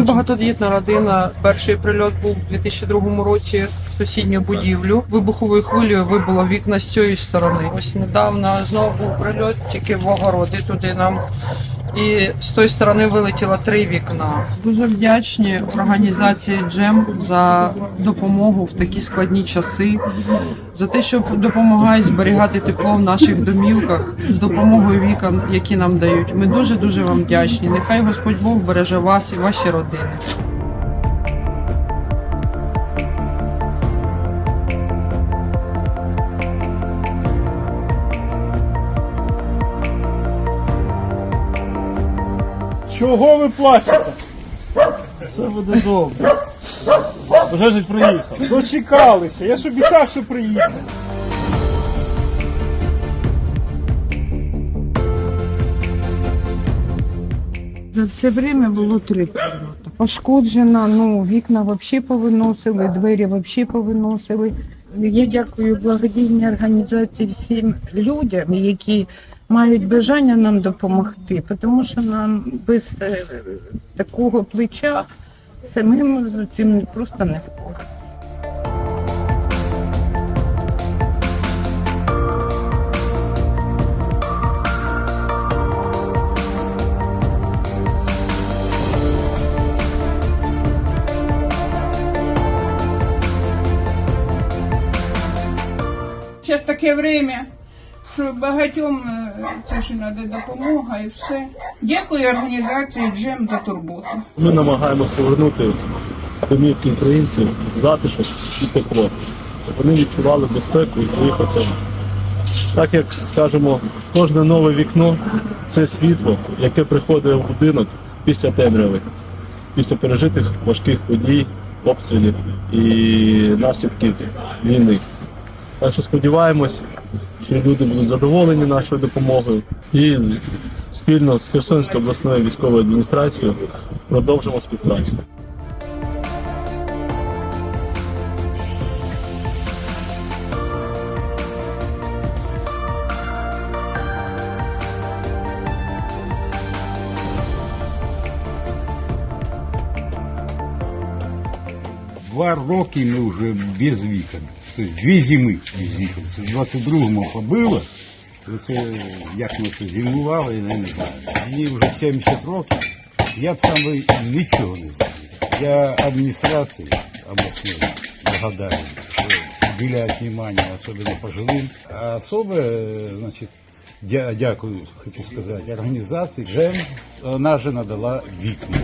багатодітна родина. Перший прильот був у 2002 році в сусідню будівлю. Вибуховою хвилею вибило вікна з цієї сторони. Ось недавно знову був прильот, тільки в огороди туди нам. І з тої сторони вилетіло три вікна. Дуже вдячні організації Джем за допомогу в такі складні часи, за те, що допомагають зберігати тепло в наших домівках з допомогою вікон, які нам дають. Ми дуже дуже вам вдячні. Нехай Господь Бог береже вас і ваші родини. Чого ви плачете? Все буде добре. Вже ж приїхав. Дочекалися. Я ж обіцяв, що приїду. За все время було три прильоти. Пошкоджена, ну, вікна взагалі повиносили, двері взагалі повиносили. Я дякую благодійній організації всім людям, які мають бажання нам допомогти, тому що нам без е, такого плеча самим з цим просто не впоратися. Зараз таке время, що багатьом е, це ж треба допомога і все. Дякую організації Джем за турботу. Ми намагаємось повернути домівки українців затишок і тепло. Вони відчували безпеку і своїх осель. Так як скажемо, кожне нове вікно це світло, яке приходить в будинок після темряви, після пережитих важких подій, обстрілів і наслідків війни. Так що сподіваємось, що люди будуть задоволені нашою допомогою і спільно з Херсонською обласною військовою адміністрацією продовжимо співпрацю. Два роки ми вже без вікон. Тобто дві зими вікон. Це в 22-му побило. Це, як ми це зимували, я не знаю. Мені вже 70 років. Я б сам нічого не знаю. Я адміністрації обласної благодарен, що уделяють внимание, особенно пожилым. А особо, э, значит, дя- дякую, хочу сказати, організації, ЖЕМ, вона же надала вікна.